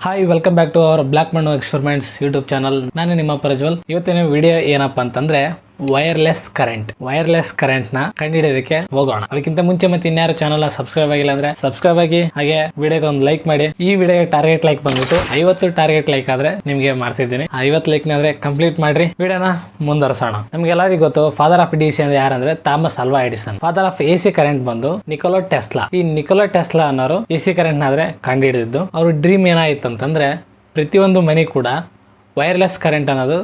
Hi welcome back to our black ಮಣ್ಣು experiments YouTube channel ನಾನು ನಿಮ್ಮ ಪ್ರಜ್ವಲ್. ಇವತ್ತಿನ ವಿಡಿಯೋ ಏನಪ್ಪಾ ಅಂತಂದ್ರೆ ವೈರ್ಲೆಸ್ ಕರೆಂಟ್ ವೈರ್ಲೆಸ್ ಕರೆಂಟ್ನ ಕಂಡುಹಿಡಿಯೋದಕ್ಕೆ ಹೋಗೋಣ. ಅದಕ್ಕಿಂತ ಮುಂಚೆ ಮತ್ತೆ ಇನ್ಯಾರು ಚಾನಲ್ ಸಬ್ಸ್ಕ್ರೈಬ್ ಆಗಿಲ್ಲ ಅಂದ್ರೆ ಸಬ್ಸ್ಕ್ರೈಬ್ ಆಗಿ, ಹಾಗೆ ವಿಡಿಯೋಗೆ ಒಂದು ಲೈಕ್ ಮಾಡಿ. ಈ ವಿಡಿಯೋ ಟಾರ್ಗೆಟ್ ಲೈಕ್ ಬಂದ್ಬಿಟ್ಟು ಐವತ್ತು ಟಾರ್ಗೆಟ್ ಲೈಕ್ ಆದ್ರೆ ನಿಮ್ಗೆ ಮಾಡ್ತಿದ್ದೀನಿ. ಐವತ್ತು ಲೈಕ್ ಆದ್ರೆ ಕಂಪ್ಲೀಟ್ ಮಾಡ್ರಿ. ವಿಡಿಯೋನ ಮುಂದುವರ್ಸೋಣ. ನಮ್ಗೆಲ್ಲರಿಗೂ ಗೊತ್ತು ಫಾದರ್ ಆಫ್ ಡಿ ಸಿ ಅಂದ್ರೆ ಯಾರಂದ್ರೆ Thomas Alva Edison. Father of A C current ಬಂದು ನಿಕೋಲೋ ಟೆಸ್ಲಾ. ಈ ನಿಕೋಲೋ ಟೆಸ್ಲಾ ಅನ್ನೋರು ಎ ಸಿ ಕರೆಂಟ್ ಆದ್ರೆ ಕಂಡುಹಿಡಿದಿದ್ದು. ಅವ್ರ ಡ್ರೀಮ್ ಏನಾಯ್ತು ಅಂತಂದ್ರೆ ಪ್ರತಿಯೊಂದು ಮನೆ ಕೂಡ ವೈರ್ಲೆಸ್ ಕರೆಂಟ್ ಅನ್ನೋದು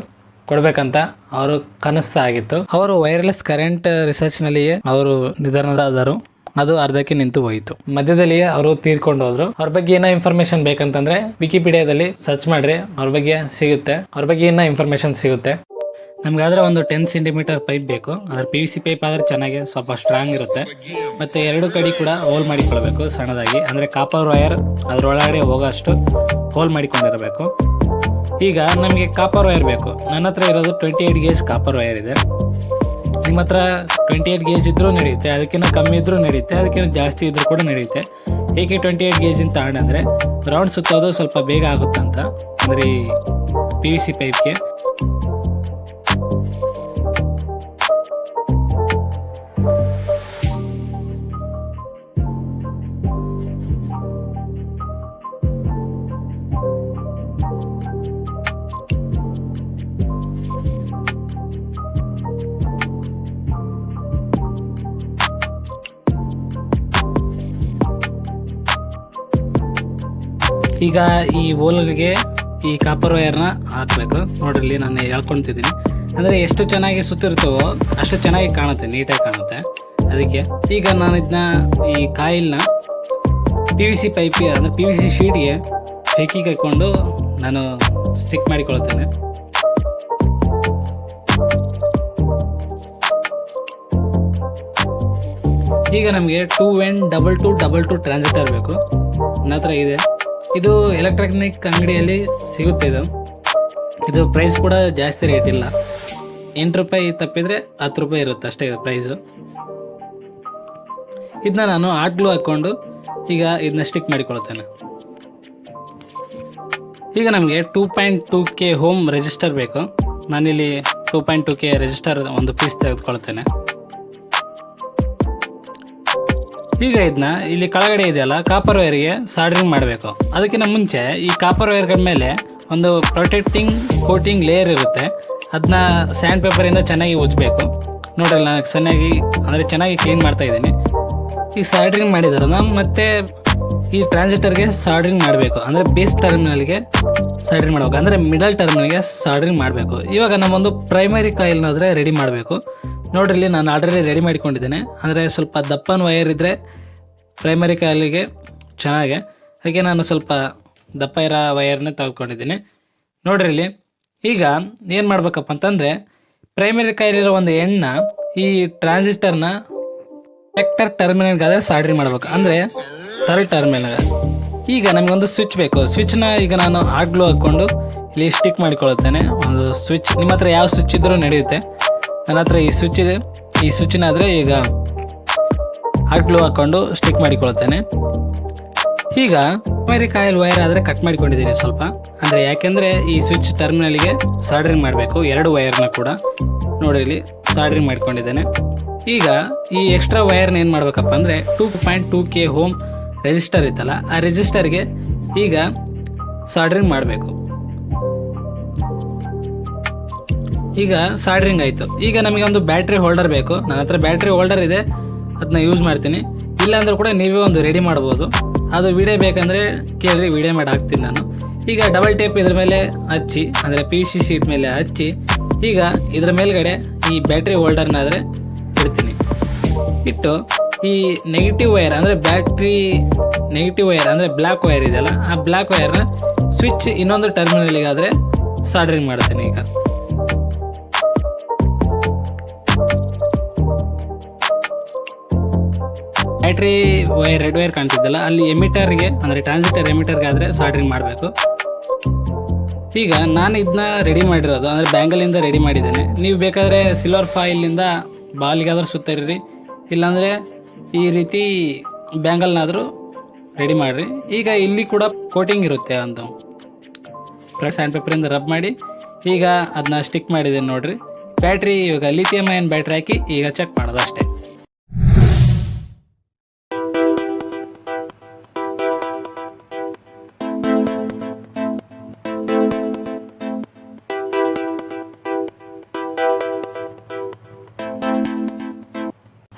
ಕೊಡ್ಬೇಕಂತ ಅವರು ಕನಸು ಆಗಿತ್ತು ಅವರು ವೈರ್ಲೆಸ್ ಕರೆಂಟ್ ರಿಸರ್ಚ್ ನಲ್ಲಿಯೇ ಅವರು ನಿಧನರಾದರು. ಅದು ಅರ್ಧಕ್ಕೆ ನಿಂತು ಹೋಯಿತು. ಮಧ್ಯದಲ್ಲಿಯೇ ಅವರು ತೀರ್ಕೊಂಡು ಹೋದ್ರು ಅವ್ರ ಬಗ್ಗೆ ಏನೋ ಇನ್ಫಾರ್ಮೇಶನ್ ಬೇಕಂತಂದ್ರೆ ವಿಕಿಪೀಡಿಯಾದಲ್ಲಿ ಸರ್ಚ್ ಮಾಡ್ರಿ ಅವ್ರ ಬಗ್ಗೆ ಸಿಗುತ್ತೆ. ಅವ್ರ ಬಗ್ಗೆ ಏನೋ ಇನ್ಫಾರ್ಮೇಶನ್ ಸಿಗುತ್ತೆ. ನಮ್ಗಾದ್ರೆ ಒಂದು ಟೆನ್ ಸೆಂಟಿಮೀಟರ್ ಪೈಪ್ ಬೇಕು. ಅಂದ್ರೆ ಪಿ ವಿ ಸಿ ಪೈಪ್ ಆದ್ರೆ ಚೆನ್ನಾಗಿ ಸ್ವಲ್ಪ ಸ್ಟ್ರಾಂಗ್ ಇರುತ್ತೆ. ಮತ್ತೆ ಎರಡು ಕಡೆ ಕೂಡ ಹೋಲ್ ಮಾಡಿಕೊಳ್ಬೇಕು ಸಣ್ಣದಾಗಿ. ಅಂದ್ರೆ ಕಾಪರ್ ವೈರ್ ಅದ್ರೊಳಗಡೆ ಹೋಗೋಷ್ಟು ಹೋಲ್ ಮಾಡಿಕೊಂಡಿರಬೇಕು. ಈಗ ನಮಗೆ ಕಾಪರ್ ವೈರ್ ಬೇಕು. ನನ್ನ ಹತ್ರ ಇರೋದು twenty eight gauge copper wire ಇದೆ. ನಿಮ್ಮ ಹತ್ರ ಟ್ವೆಂಟಿ ಏಯ್ಟ್ ಗೇಜ್ ಇದ್ರೂ ನಡೆಯುತ್ತೆ ಅದಕ್ಕಿಂತ ಕಮ್ಮಿ ಇದ್ರೂ ನಡೆಯುತ್ತೆ ಅದಕ್ಕಿಂತ ಜಾಸ್ತಿ ಇದ್ರೂ ಕೂಡ ನಡೆಯುತ್ತೆ. ಏಕೆ ಟ್ವೆಂಟಿ ಏಯ್ಟ್ ಗೇಜ್ ಅಂತ ಅಂದರೆ ರೌಂಡ್ ಸುತ್ತೋದು ಸ್ವಲ್ಪ ಬೇಗ ಆಗುತ್ತೆ ಅಂತ ಅಂದರೆ ಈ ಪಿ ವಿ ಸಿ ಪೈಪ್ಗೆ ಈಗ ಈ ಹೋಲ್ಗೆ ಈ ಕಾಪರ್ ವೈರ್ನ ಹಾಕಬೇಕು. ನೋಡ್ರಿ ನಾನು ಹೇಳ್ಕೊಳ್ತಿದ್ದೀನಿ. ಅಂದರೆ ಎಷ್ಟು ಚೆನ್ನಾಗಿ ಸುತ್ತಿರ್ತವೋ ಅಷ್ಟು ಚೆನ್ನಾಗಿ ಕಾಣುತ್ತೆ, ನೀಟಾಗಿ ಕಾಣುತ್ತೆ. ಅದಕ್ಕೆ ಈಗ ನಾನು ಇದನ್ನ ಈ ಕಾಯಿಲ್ನ ಪಿ ವಿ ಸಿ ಪೈಪಿಗೆ ಅಂದರೆ ಪಿ ವಿ ಸಿ ಶೀಟ್ಗೆ ಫೇಕಿಗೆ ಹಾಕ್ಕೊಂಡು ನಾನು ಸ್ಟಿಕ್ ಮಾಡಿಕೊಳ್ತೇನೆ. ಈಗ ನಮಗೆ two N double two double two transistor ಬೇಕು. ನನ್ನ ಹತ್ರ ಇದೆ. ಇದು ಎಲೆಕ್ಟ್ರಾನಿಕ್ ಅಂಗಡಿಯಲ್ಲಿ ಸಿಗುತ್ತೆ ಇದು. ಇದು ಪ್ರೈಸ್ ಕೂಡ ಜಾಸ್ತಿ ರೇಟ್ ಇಲ್ಲ. ಎಂಟು ರೂಪಾಯಿ ತಪ್ಪಿದರೆ ಹತ್ತು ರೂಪಾಯಿ ಇರುತ್ತೆ ಅಷ್ಟೇ ಇದು ಪ್ರೈಸು ಇದನ್ನ ನಾನು ಆಟ್ಲು ಹಾಕ್ಕೊಂಡು ಈಗ ಇದನ್ನ ಸ್ಟಿಕ್ ಮಾಡಿಕೊಳ್ತೇನೆ. ಈಗ ನಮಗೆ two point two K ohm resistor ಬೇಕು. ನಾನಿಲ್ಲಿ two point two K resistor ಒಂದು ಪೀಸ್ ತೆಗೆದುಕೊಳ್ತೇನೆ. ಈಗ ಇದನ್ನ ಇಲ್ಲಿ ಕೆಳಗಡೆ ಇದೆಯಲ್ಲ ಕಾಪರ್ ವೈರ್ಗೆ ಸಾಲ್ಡ್ರಿಂಗ್ ಮಾಡಬೇಕು. ಅದಕ್ಕಿಂತ ಮುಂಚೆ ಈ ಕಾಪರ್ ವೈರ್ಗಳ ಮೇಲೆ ಒಂದು ಪ್ರೊಟೆಕ್ಟಿಂಗ್ ಕೋಟಿಂಗ್ ಲೇಯರ್ ಇರುತ್ತೆ. ಅದನ್ನ ಸ್ಯಾಂಡ್ ಪೇಪರಿಂದ ಚೆನ್ನಾಗಿ ಉಜ್ಜಬೇಕು ನೋಡ್ರಿ, ನಾನು ಚೆನ್ನಾಗಿ ಅಂದರೆ ಚೆನ್ನಾಗಿ ಕ್ಲೀನ್ ಮಾಡ್ತಾ ಇದ್ದೀನಿ. ಈಗ ಸಾಲ್ಡ್ರಿಂಗ್ ಮಾಡಿದ್ರನ್ನ ಮತ್ತೆ ಈ ಟ್ರಾನ್ಸಿಟರ್ಗೆ ಸಾಲ್ಡ್ರಿಂಗ್ ಮಾಡಬೇಕು. ಅಂದರೆ ಬೇಸ್ ಟರ್ಮಿನಲ್ಗೆ ಸಾಲ್ಡ್ರಿಂಗ್ ಮಾಡಬೇಕು. ಅಂದರೆ ಮಿಡಲ್ ಟರ್ಮಿನಲ್ಗೆ ಸಾಲ್ಡ್ರಿಂಗ್ ಮಾಡಬೇಕು. ಇವಾಗ ನಮ್ಮೊಂದು ಪ್ರೈಮರಿ ಕಾಯಿಲ್ನಾದ್ರೆ ರೆಡಿ ಮಾಡಬೇಕು. ನೋಡ್ರಿ ನಾನು ಆಲ್ರೆಡಿ ರೆಡಿ ಮಾಡಿಕೊಂಡಿದ್ದೇನೆ. ಅಂದರೆ ಸ್ವಲ್ಪ ದಪ್ಪನ ವೈರ್ ಇದ್ದರೆ ಪ್ರೈಮರಿ ಕಾಲಿಗೆ ಚೆನ್ನಾಗೆ. ಹಾಗೆ ನಾನು ಸ್ವಲ್ಪ ದಪ್ಪ ಇರೋ ವೈರ್ನ ತೆಗೆದುಕೊಂಡಿದ್ದೀನಿ ನೋಡ್ರಿ ಈಗ ಏನು ಮಾಡ್ಬೇಕಪ್ಪ ಅಂತಂದರೆ ಪ್ರೈಮರಿ ಕಾಯಿಲಿರೋ ಒಂದು ಎಣ್ಣ ಈ ಟ್ರಾನ್ಸಿಸ್ಟರ್ನ ಟೆಕ್ಟರ್ ಟರ್ಮಿನಲ್ಗಾದ್ರೆ ಸಾಡ್ರಿ ಮಾಡ್ಬೇಕು. ಅಂದರೆ ಥರ್ಡ್ ಟರ್ಮಿನಲ್ ಈಗ ನಮಗೊಂದು ಸ್ವಿಚ್ ಬೇಕು. ಸ್ವಿಚ್ನ ಈಗ ನಾನು ಆಗ್ಲೂ ಹಾಕ್ಕೊಂಡು ಇಲ್ಲಿ ಸ್ಟಿಕ್ ಮಾಡಿಕೊಳ್ಳುತ್ತೇನೆ ಒಂದು ಸ್ವಿಚ್ ನಿಮ್ಮ ಹತ್ರ ಯಾವ ಸ್ವಿಚ್ ಇದ್ದರೂ ನಡೆಯುತ್ತೆ. ನನ್ನ ಹತ್ರ ಈ ಸ್ವಿಚ್ ಇದೆ. ಈ ಸ್ವಿಚ್ನಾದರೆ ಈಗ ಹಗ್ಲು ಹಾಕ್ಕೊಂಡು ಸ್ಟಿಕ್ ಮಾಡಿಕೊಳ್ತೇನೆ ಈಗ ಮೇರಿ ಕಾಯಿಲ್ ವೈರ್ ಆದರೆ ಕಟ್ ಮಾಡಿಕೊಂಡಿದ್ದೀನಿ ಸ್ವಲ್ಪ. ಅಂದರೆ ಯಾಕೆಂದರೆ ಈ ಸ್ವಿಚ್ ಟರ್ಮಿನಲ್ಗೆ ಸಾಲ್ಡ್ರಿಂಗ್ ಮಾಡಬೇಕು. ಎರಡು ವೈರ್ನ ಕೂಡ. ನೋಡಿ ಇಲ್ಲಿ ಸಾಲ್ಡ್ರಿಂಗ್ ಮಾಡ್ಕೊಂಡಿದ್ದೇನೆ. ಈಗ ಈ ಎಕ್ಸ್ಟ್ರಾ ವೈರ್ನ ಏನು ಮಾಡಬೇಕಪ್ಪ ಅಂದರೆ two point two K ohm resistor ಇತ್ತಲ್ಲ, ಆ ರೆಜಿಸ್ಟರ್ಗೆ ಈಗ ಸಾಲ್ಡ್ರಿಂಗ್ ಮಾಡಬೇಕು. ಈಗ ಸಾಲ್ಡ್ರಿಂಗ್ ಆಯಿತು. ಈಗ ನಮಗೆ ಒಂದು ಬ್ಯಾಟ್ರಿ ಹೋಲ್ಡರ್ ಬೇಕು. ನನ್ನ ಹತ್ರ ಬ್ಯಾಟ್ರಿ ಹೋಲ್ಡರ್ ಇದೆ. ಅದನ್ನ ಯೂಸ್ ಮಾಡ್ತೀನಿ. ಇಲ್ಲಾಂದ್ರೂ ಕೂಡ ನೀವೇ ಒಂದು ರೆಡಿ ಮಾಡ್ಬೋದು. ಅದು ವಿಡಿಯೋ ಬೇಕಂದರೆ ಕೇಳ್ರಿ ವಿಡಿಯೋ ಮಾಡಿ ಹಾಕ್ತೀನಿ ನಾನು. ಈಗ ಡಬಲ್ ಟೇಪ್ ಇದ್ರ ಮೇಲೆ ಹಚ್ಚಿ, ಅಂದರೆ ಪಿ ಸಿ ಸೀಟ್ ಮೇಲೆ ಹಚ್ಚಿ, ಈಗ ಇದರ ಮೇಲ್ಗಡೆ ಈ ಬ್ಯಾಟ್ರಿ ಹೋಲ್ಡರ್ನಾದರೆ ಇಡ್ತೀನಿ. ಇಟ್ಟು ಈ ನೆಗೆಟಿವ್ ವೈರ್ ಅಂದರೆ ಬ್ಯಾಟ್ರಿ ನೆಗೆಟಿವ್ ವೈರ್ ಅಂದರೆ ಬ್ಲ್ಯಾಕ್ ವೈರ್ ಇದೆಯಲ್ಲ, ಆ ಬ್ಲ್ಯಾಕ್ ವೈರ್ನ ಸ್ವಿಚ್ ಇನ್ನೊಂದು ಟರ್ಮಿನಲಿಗಾದರೆ ಸಾಲ್ಡ್ರಿಂಗ್ ಮಾಡ್ತೀನಿ ಈಗ. ಬ್ಯಾಟ್ರಿ ವೈರ್ ರೆಡ್ ವೈರ್ ಕಾಣಿಸಿದ್ದಲ್ಲ ಅಲ್ಲಿ ಎಮಿಟರ್ಗೆ ಅಂದರೆ ಟ್ರಾನ್ಸಿಟರ್ ಎಮಿಟರ್ಗೆ ಆದರೆ ಸಾಲ್ಡ್ರಿಂಗ್ ಮಾಡಬೇಕು. ಈಗ ನಾನು ಇದನ್ನ ರೆಡಿ ಮಾಡಿರೋದು, ಅಂದರೆ ಬ್ಯಾಂಗಲಿಂದ ರೆಡಿ ಮಾಡಿದ್ದೇನೆ. ನೀವು ಬೇಕಾದರೆ ಸಿಲ್ವರ್ ಫಾಯಿಲಿಂದ ಬಾಲಿಗಾದರೂ ಸುತ್ತರಿರಿ, ಇಲ್ಲಾಂದರೆ ಈ ರೀತಿ ಬ್ಯಾಂಗಲ್ನಾದರೂ ರೆಡಿ ಮಾಡಿರಿ. ಈಗ ಇಲ್ಲಿ ಕೂಡ ಕೋಟಿಂಗ್ ಇರುತ್ತೆ ಒಂದು. ಸ್ಯಾಂಡ್ ಪೇಪರಿಂದ ರಬ್ ಮಾಡಿ, ಈಗ ಅದನ್ನ ಸ್ಟಿಕ್ ಮಾಡಿದ್ದೇನೆ ನೋಡಿರಿ. ಬ್ಯಾಟ್ರಿ ಇವಾಗ ಲಿಥಿಯಮ್ ಏನು ಬ್ಯಾಟ್ರಿ ಹಾಕಿ ಈಗ ಚೆಕ್ ಮಾಡೋದು ಅಷ್ಟೇ.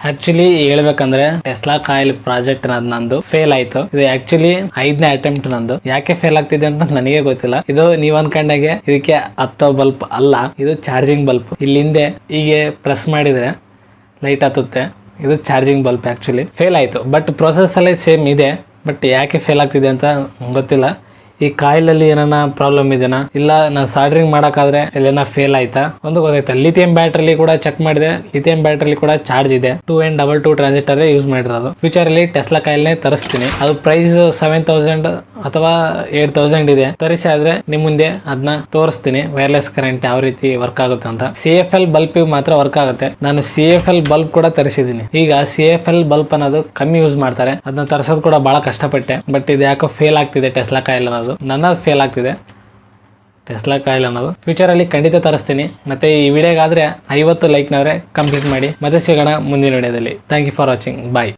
ಆಕ್ಚುಲಿ ಹೇಳ್ಬೇಕಂದ್ರೆ ಟೆಸ್ಲಾ ಕಾಯಿಲ್ ಪ್ರಾಜೆಕ್ಟ್ ನಂದು ಫೇಲ್ ಆಯ್ತು. ಇದು ಆಕ್ಚುಲಿ ಐದನೇ ಅಟೆಂಪ್ಟ್ ನಂದು. ಯಾಕೆ ಫೇಲ್ ಆಗ್ತಿದೆ ಅಂತ ನನಗೆ ಗೊತ್ತಿಲ್ಲ. ಇದು ನೀವ್ ಅನ್ಕೊಂಡಾಗೆ ಇದಕ್ಕೆ ಹತ್ತೋ ಬಲ್ಪ್ ಅಲ್ಲ, ಇದು ಚಾರ್ಜಿಂಗ್ ಬಲ್ಬ್ ಇಲ್ಲಿ ಹಿಂದೆ ಹೀಗೆ ಪ್ರೆಸ್ ಮಾಡಿದ್ರೆ ಲೈಟ್ ಹತ್ತುತ್ತೆ. ಇದು ಚಾರ್ಜಿಂಗ್ ಬಲ್ಬ್ ಆಕ್ಚುಲಿ ಫೇಲ್ ಆಯ್ತು. ಬಟ್ ಪ್ರೊಸೆಸ್ ಅಲ್ಲಿ ಸೇಮ್ ಇದೆ. ಬಟ್ ಯಾಕೆ ಫೇಲ್ ಆಗ್ತಿದೆ ಅಂತ ಗೊತ್ತಿಲ್ಲ. ಈ ಕಾಯಿಲಲ್ಲಿ ಏನಾನ ಪ್ರಾಬ್ಲಮ್ ಇದೆನಾ? ಇಲ್ಲ ನಾನು ಸಾಲ್ಡ್ರಿಂಗ್ ಮಾಡೋಕ್ಕಾದ್ರೆ ಎಲ್ಲೇನ ಫೇಲ್ ಆಯ್ತಾ? ಒಂದು ಗೊತ್ತಾಯ್ತಾ. ಲಿಥಿಯಂ ಬ್ಯಾಟ್ರಿಲಿ ಕೂಡ ಚೆಕ್ ಮಾಡಿದೆ. ಲಿಥಿಯಂ ಬ್ಯಾಟ್ರಿಲಿ ಕೂಡ ಚಾರ್ಜ್ ಇದೆ. Two and double two transistor use ಮಾಡಿರೋದು. ಫ್ಯೂಚರ್ ಅಲ್ಲಿ ಟೆಸ್ಲಾ ಕಾಯಿಲ್ನೇ ತರಿಸ್ತೀನಿ. ಅದು ಪ್ರೈಸ್ ಸೆವೆನ್ ತೌಸಂಡ್ ಅಥವಾ ಏಟ್ ತೌಸಂಡ್ ಇದೆ. ತರಿಸಿ ಆದ್ರೆ ನಿಮ್ ಮುಂದೆ ಅದನ್ನ ತೋರಿಸ್ತೀನಿ. ವೈರ್ಲೆಸ್ ಕರೆಂಟ್ ಯಾವ ರೀತಿ ವರ್ಕ್ ಆಗುತ್ತೆ ಅಂತ. ಸಿ ಎಫ್ ಎಲ್ ಬಲ್ಬ್ ಮಾತ್ರ ವರ್ಕ್ ಆಗುತ್ತೆ. ನಾನು ಸಿ ಎಫ್ ಎಲ್ ಬಲ್ಬ್ ಕೂಡ ತರಿಸಿದ್ದೀನಿ. ಈಗ ಸಿ ಎಫ್ ಎಲ್ ಬಲ್ಬ್ ಅನ್ನೋದು ಕಮ್ಮಿ ಯೂಸ್ ಮಾಡ್ತಾರೆ. ಅದನ್ನ ತರಿಸೋದು ಕೂಡ ಬಹಳ ಕಷ್ಟಪಟ್ಟೆ. ಬಟ್ ಇದು ಯಾಕೋ ಫೇಲ್ ಆಗ್ತಿದೆ ಟೆಸ್ಲಾ ಕಾಯಿಲ್ ಅನ್ನೋದು. ನನ್ನ ಫೇಲ್ ಆಗ್ತಿದೆ. ಟೆಸ್ಲಾ ಕಾಯಿಲ್ ಅನ್ನೋದು. ಫ್ಯೂಚರ್ ಅಲ್ಲಿ ಖಂಡಿತ ತರಿಸ್ತೀನಿ. ಮತ್ತೆ ಈ ವಿಡಿಯೋಗಾದ್ರೆ ಐವತ್ತು ಲೈಕ್ನವ್ರೆ ಕಂಪ್ಲೀಟ್ ಮಾಡಿ. ಮತ್ತೆ ಸಿಗೋಣ ಮುಂದಿನ ವಿಡಿಯೋದಲ್ಲಿ. Thank you for watching bye